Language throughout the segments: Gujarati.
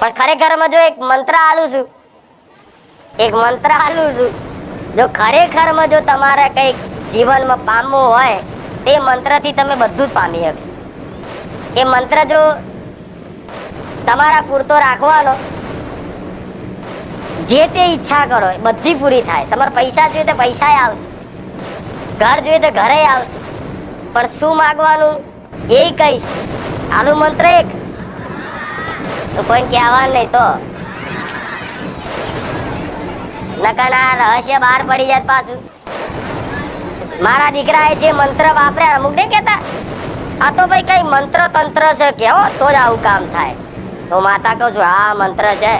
પણ ખરેખરમાં જો એક મંત્ર આલું છું, એક મંત્ર આલું છું, જો ખરેખરમાં જો તમારે કંઈક જીવનમાં પામવું હોય, તે મંત્રથી તમે બધું જ પામી શકશો. એ મંત્ર જો તમારા પૂરતો રાખવાનો, જે તે ઈચ્છા કરો, એ બધી પૂરી થાય. તમારે પૈસા જોઈએ તો પૈસા આવશે, ઘર જોઈએ તો ઘરે આવશે. પણ શું માગવાનું? એ કહીશ. આલુ મંત્ર એક. તો કોઈ કહેવાનું નહીં તો. નકાના રહસ્ય બહાર પડી જાય પાછું. મારા દીકરાએ જે મંત્ર વાપર્યા અમુક નહીં કહેતા? આ તો ભાઈ કઈ મંત્ર તંત્ર છે કેવો તો જ આવું કામ થાય. તો માતા કહું છું, હા, મંત્ર છે.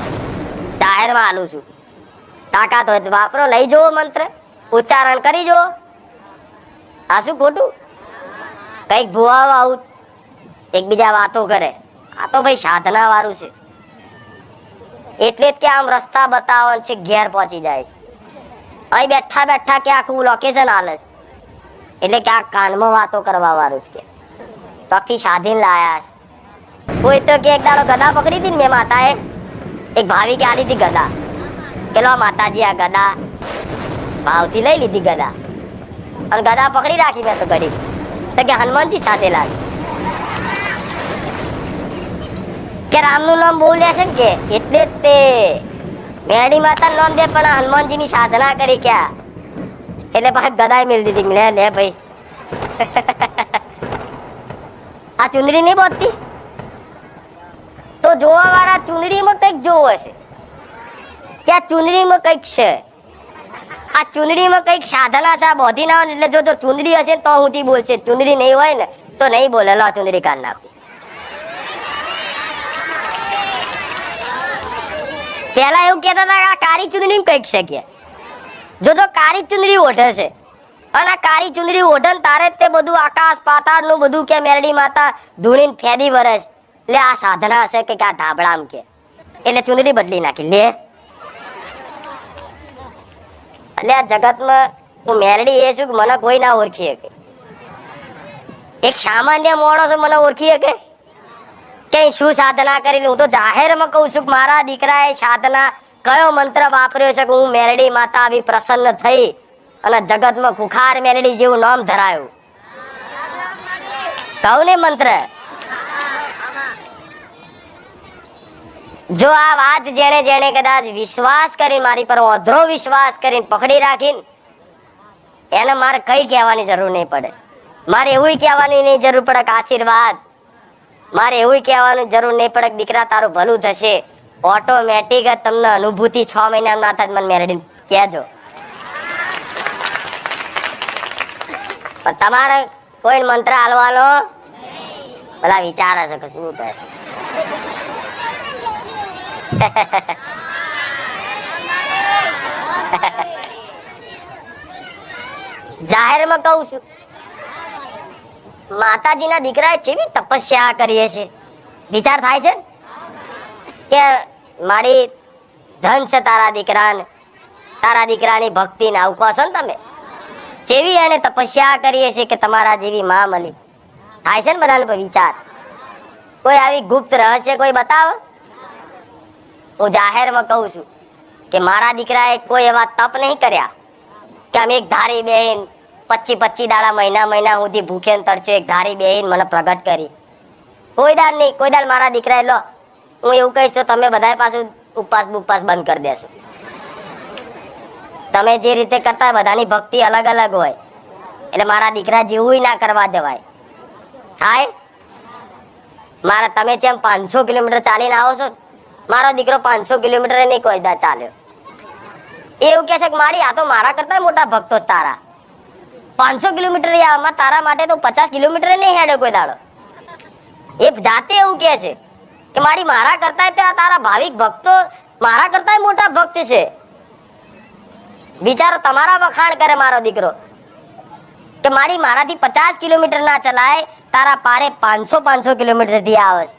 જાહેરમાં આલું છું. તાકાત હોય વાપરો, લઈ જુઓ મંત્ર. ઉચ્ચારણ કરી જુઓ. આ શું ખોટું? કંઈક ભુવાઓ આવું, એકબીજા વાતો કરે. આ તો ભાઈ સાધના વાળું છે. એટલે જ કે આમ રસ્તા બતાવવાનું છે, ઘેર પહોંચી જાય છે. અહીં બેઠા બેઠા કે આખું લોકેશન હાલે છે. એટલે કે આ કાનમાં વાતો કરવા વાળું છે ચોખ્ખી સાધીને લાયા છે. કોઈ તો કે એક દાડો ગદા પકડી હતી ને મેં માતાએ. એક ભાવી કે આલી હતી ગદા. કે લો માતાજી આ ગદા. ભાવથી લઈ લીધી ગદા. અને ગદા પકડી રાખી મેં તો ઘડી તો કે હનુમાનજી સાથે લાવી કે રામનું નામ બોલ્યા છે ને કે? એટલે જ તે. મેડી માતા નામ દે પણ હનુમાનજીની સાધના કરી ક્યાં? એટલે પાછી ગદાય મેળ દીધી. લે લે ભાઈ. આ ચુંદડી નહીં બોતતી તો જોવા વાળા ચુંદડીમાં કંઈક જોવો છે. કે આ ચુંદડીમાં કંઈક છે? આ ચુંદડીમાં કંઈક સાધના છે, આ બોધી ના એટલે જો જો ચુંદડી હશે તો હું બોલશે. ચુંદડી નહીં હોય ને, તો નહીં બોલે. લો, ચુંદડી કાઢ નાખું. પેલા એવું કહેતા હતા કે આ કારી ચુંદડી કંઈક છે જો તો કાળી ચુંદડી ઓઢે છે. અને આ કાળી ચુંદડી ઓઢે તારે તે બધું આકાશ પાતાળનું બધું કે મેરડી માતા ધૂણીને ફેદી વરે છે. એટલે આ સાધના હશે કે આ ધાબળામ કે. એટલે ચુંદડી બદલી નાખી. લે. એટલે આ જગતમાં હું મેરડી એ છું કે મને કોઈ ના ઓળખી શકે. એક સામાન્ય માણસ મને ઓળખી શકે. કે શું સાધના કરીને હું તો જાહેરમાં કહું છું મારા દીકરાએ સાધના કયો મંત્ર વાપર્યો છે કે હું મેરડી માતા આવી પ્રસન્ન થઈ અને જગતમાં ખુખાર મેરડી જેવું નામ ધરાયું? કહું ને મંત્ર. જો આ વાત જેણે જેણે કદાચ વિશ્વાસ કરીને મારી પર અધરો વિશ્વાસ કરીને પકડી રાખીને, એને મારે કઈ કહેવાની જરૂર નહીં પડે. મારે એવું કહેવાની નહીં જરૂર પડે કે આશીર્વાદ મારે એવું કહેવાનું જરૂર નહીં પડે દીકરા તારું ભલું થશે. ઓટોમેટિક તમને અનુભૂતિ છ મહિના ના થાય મને મેરડીને કહેજો. પણ તમારે કોઈ મંત્ર હાલવાનો? બધા વિચારે છે કે શું કહે જાહેરમાં કહું છું માતાજીના દીકરાએ કેવી તપસ્યા કરીએ છે? વિચાર થાય છે? કે મારી ધન છે તારા દીકરાને. તારા દીકરાની ભક્તિ આવું કહો છો ને તમે? જેવી એને તપસ્યા કરીએ છે કે તમારા જેવી માં મળી? થાય છે ને બધાને વિચાર? કોઈ આવી ગુપ્ત રહસ્ય કોઈ બતાવો? હું જાહેરમાં કહું છું કે મારા દીકરાએ કોઈ એવા તપ નહીં કર્યા કે અમે એક ધારી બેન પચી પચી દાડા મહિના મહિના સુધી ભૂખે ને તરસે એક ધારી બેહીને મને પ્રગટ કરી. કોઈ દાડ નહીં, કોઈ દાડ મારા દીકરા લો, હું એવું કહીશ તો તમે બધા પાછું ઉપવાસ બુપવાસ બંધ કરી દેશો. તમે જે રીતે કરતા બધાની ભક્તિ અલગ અલગ હોય. એટલે મારા દીકરા જેવું ના કરવા જવાય. થાય? મારા, તમે જેમ પાંચસો કિલોમીટર ચાલીને આવો છો, મારો દીકરો પાંચસો કિલોમીટર નહીં કોઈ દા ચાલ્યો. એવું કહે છે કે, મારી, આ તો મારા કરતા મોટા ભક્તો તારા. પાંચસો કિલોમીટર આમાં તારા માટે તો પચાસ કિલોમીટર નહીં હેડે કોઈ દાડો. એ જાતે એવું કહે છે કે મારી મારા કરતા તારા ભાવિક ભક્તો મારા કરતા મોટા ભક્ત છે. બિચારો તમારા વખાણ કરે મારો દીકરો. કે મારી મારાથી પચાસ કિલોમીટર ના ચલાય, તારા પારે પાંચસો પાંચસો કિલોમીટરથી આવે છે.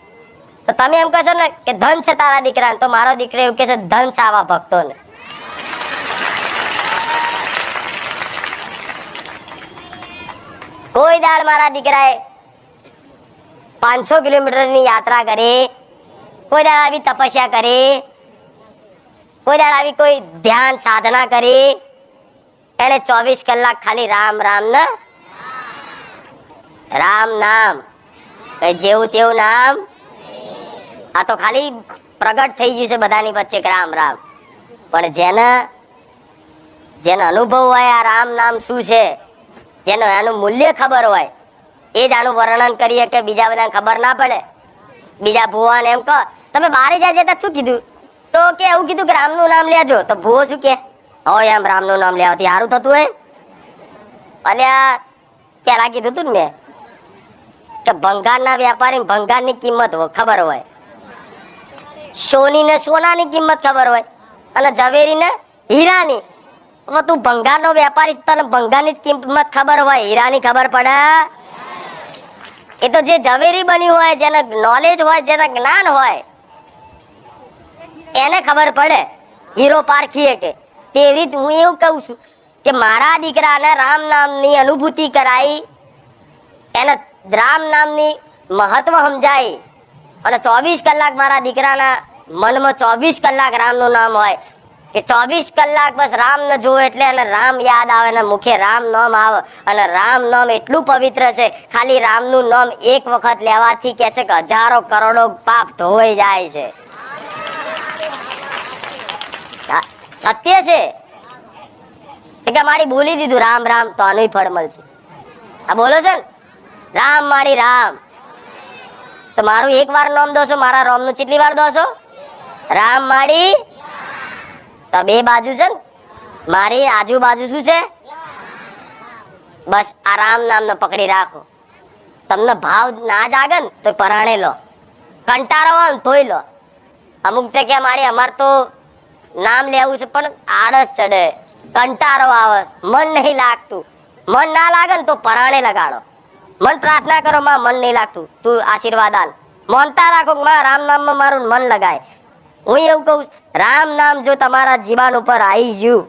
તો તમે એમ કહેશો ને કે ધન છે તારા દીકરાને, તો મારો દીકરો એવું કહે છે, ધન છે આવા ભક્તોને. કોઈ દાડ મારા દીકરાએ પાંચસો કિલોમીટરની યાત્રા કરી. કોઈ દાડ આવી તપસ્યા કરી. કોઈ દાડ આવી કોઈ ધ્યાન સાધના કરી. એને ચોવીસ કલાક ખાલી રામ રામ ને રામ નામ. જેવું તેવું નામ? આ તો ખાલી પ્રગટ થઈ ગયું છે બધાની વચ્ચે રામ રામ. પણ જેને, જેનો અનુભવ હોય આ રામ નામ શું છે? જેનો એનું મૂલ્ય ખબર હોય, એ જ આનું વર્ણન કરીએ કે બીજા બધાને ખબર ના પડે. બીજા ભુવાને એમ કહો, તમે બારે જાય જતા શું કીધું? તો કે એવું કીધું કે, રામનું નામ લેજો. તો ભુવો શું કે? હોય એમ રામનું નામ લેવાથી સારું થતું હોય. અને આ પેલા કીધું તું ને મેં, કે ભંગારના વેપારી ભંગારની કિંમત ખબર હોય. સોની ને સોનાની કિંમત ખબર હોય અને ઝવેરી ને હીરાની. હવે તું ભંગારનો વેપારી તને ભંગારની જ કિંમત ખબર હોય, હીરાની ખબર પડે. એ તો જે ઝવેરી બની હોય, જેને નોલેજ હોય, જેને જ્ઞાન હોય, એને ખબર પડે. હીરો પારખીએ કે તેવી રીત હું એવું કહું છું કે મારા દીકરાને રામ નામની અનુભૂતિ કરાઈ, એને રામ નામની મહત્વ સમજાય અને ચોવીસ કલાક મારા દીકરાના મનમાં ચોવીસ કલાક રામનું નામ હોય. કે ચોવીસ કલાક બસ રામ ને જોવે એટલે અને રામ યાદ આવે અને મુખે રામ નામ આવે અને રામ નામ એટલું પવિત્ર છે, ખાલી રામનું નામ એક વખત લેવાથી કે છે કે હજારો કરોડો પાપ ધોવાઈ જાય છે. સત્ય છે. કે મારી બોલી દીધું રામ રામ, તો આનું ફળ મળશે. આ બોલો છે ને? રામ મારી રામ. તો મારું એક વાર નામ દોશો મારા રોમનું કેટલી વાર દોશો રામ માડી તો બે બાજુ છે ને? મારી આજુબાજુ શું છે? બસ આરામ રામ નામ ને પકડી રાખો. તમને ભાવ ના જાગે ને તો પરાણે લો. કંટાળો હોય ને તોય લો. અમુક જગ્યા મારી અમાર તો નામ લેવું છે પણ આળસ ચડે. કંટાળો આવે. મન નહીં લાગતું. મન ના લાગે ને તો પરાણે લગાડો. મન પ્રાર્થના કરો, માં, મન નહીં લાગતું. તું આશીર્વાદ આલ. મોનતા રાખો માં, રામ નામમાં મારું મન લગાય. હું એવું કહું રામ નામ જો તમારા જીવન ઉપર આવી ગયું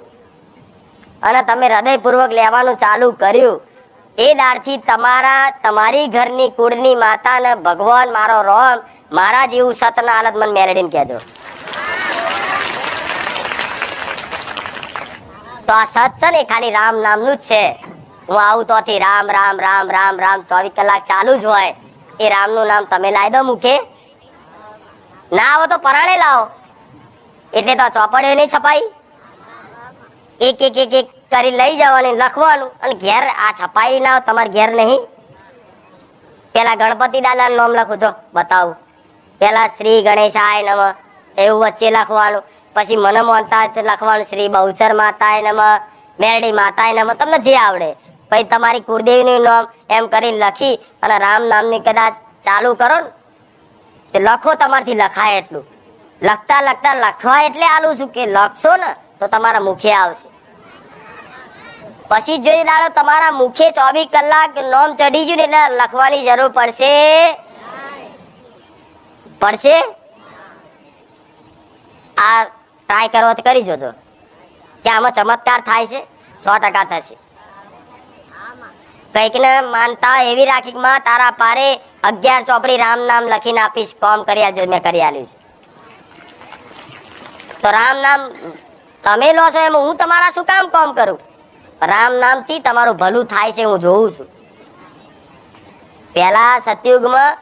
અને તમે હૃદયપૂર્વક લેવાનું ચાલુ કર્યું, એ દાળથી તમારા, તમારી ઘરની કુળની માતાને ભગવાન મારો રોમ, મારા જેવું સતના હાલત મને મેલડીને કહેજો. તો આ સત છે ને ખાલી રામ નામનું જ છે. હું આવું તોથી રામ રામ રામ રામ રામ ચોવીસ કલાક ચાલુ જ હોય. એ રામનું નામ તમે લાવી દો મુખે. ના આવો તો પરાણે લાવો. એટલે તો ચોપડીઓ નહીં છપાઈ. એક એક એક એક કરી લઈ જવાની, લખવાનું. અને ઘેર આ છપાઈ ના તમારે ઘેર નહીં. પેલા ગણપતિ દાદા નામ લખું છો બતાવું. પેલા શ્રી ગણેશાય નમ, એવું વચ્ચે લખવાનું. પછી મને મોનતા લખવાનું, શ્રી બહુચર માતાય નમ, મેરડી માતાય નમ, તમને જે આવડે. પછી તમારી કુળદેવીનું નામ એમ કરીને લખી અને રામ નામની કદાચ ચાલુ કરો ને તે લખો તમારથી લખાય એટલું. લખતા લખતા લખવા એટલે આલું છું કે લખશો ને તો તમારા મુખે આવશે. પછી જોઈ દાડો તમારા મુખે ચોવીસ કલાક નોમ ચડી ગયું ને એટલે લખવાની જરૂર પડશે? પડશે? આ ટ્રાય કરો તો કરી જોજો. કે આમાં ચમત્કાર થાય છે? સો ટકા થશે. કંઈક ને માનતા એવી રાખી માં તારા પારે અગિયાર ચોપડી રામ નામ લખીને આપીશ કોમ કરી આજે મેં કરી આલ્યું છે. તો રામ નામ, તમે લો છો એમ, હું તમારા શું કામ કોમ કરું? રામ નામથી તમારું ભલું થાય છે, હું જોઉં છું. પહેલા સતયુગમાં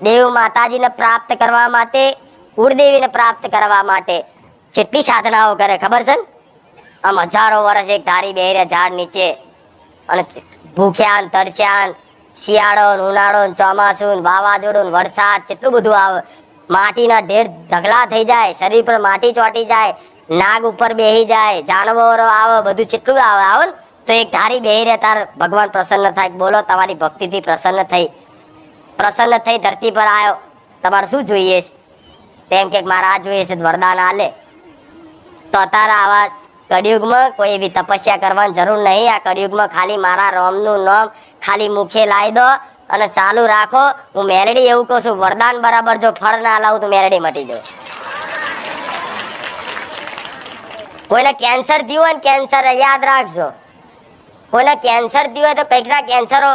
દેવ માતાજીને પ્રાપ્ત કરવા માટે, કુળદેવીને પ્રાપ્ત કરવા માટે જેટલી સાધનાઓ કરે, ખબર છે આમ હજારો વર્ષ એક ધારી બેહરે ઝાડ નીચે, અને ભૂખ્યાન ને તરસ્યા ને શિયાળો ઉનાળો ચોમાસું વાવાઝોડું વરસાદ કેટલું બધું આવે. માટીના ઢેર ઢગલા થઈ જાય, શરીર પર માટી ચોટી જાય, નાગ ઉપર બેહી જાય, જાનવરો આવે, બધું કેટલું આવે આવે ને, તો એક ધારી બેહી રહે, તાર ભગવાન પ્રસન્ન થાય. બોલો, તમારી ભક્તિથી પ્રસન્ન થઈ. પ્રસન્ન થઈ, ધરતી પર આવ્યો તમારે શું જોઈએ છે? તેમ કે, મારા આ જોઈએ છે વરદાન આલે. તો અત્યારે આવા કળિયુગમાં કોઈ એવી તપસ્યા કરવાની જરૂર નહીં. આ કળિયુગમાં ખાલી મારા રોમનું નામ ખાલી મુખે લાવી દો અને ચાલુ રાખો. હું મેલડી એવું કહું છું, વરદાન બરાબર જો ફળ ના લાવું તો મેલડી મટી જાય. કોઈને કેન્સર થયું હોય ને કેન્સર યાદ રાખજો. કોઈને કેન્સર થયું હોય તો કંઈક ના કેન્સરો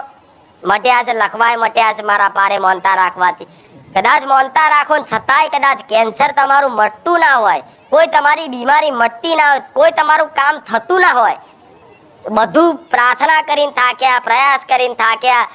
મટ્યા છે, લખવાય મટ્યા છે, મારા પારે મોનતા રાખવાથી. કદાચ મોનતા રાખો ને છતાંય કદાચ કેન્સર તમારું મટતું ના હોય, કોઈ તમારી બીમારી મટતી ના હોય, કોઈ તમારું કામ થતું ના હોય. બધું પ્રાર્થના કરીને થાક્યા, પ્રયાસ કરીને થાક્યા.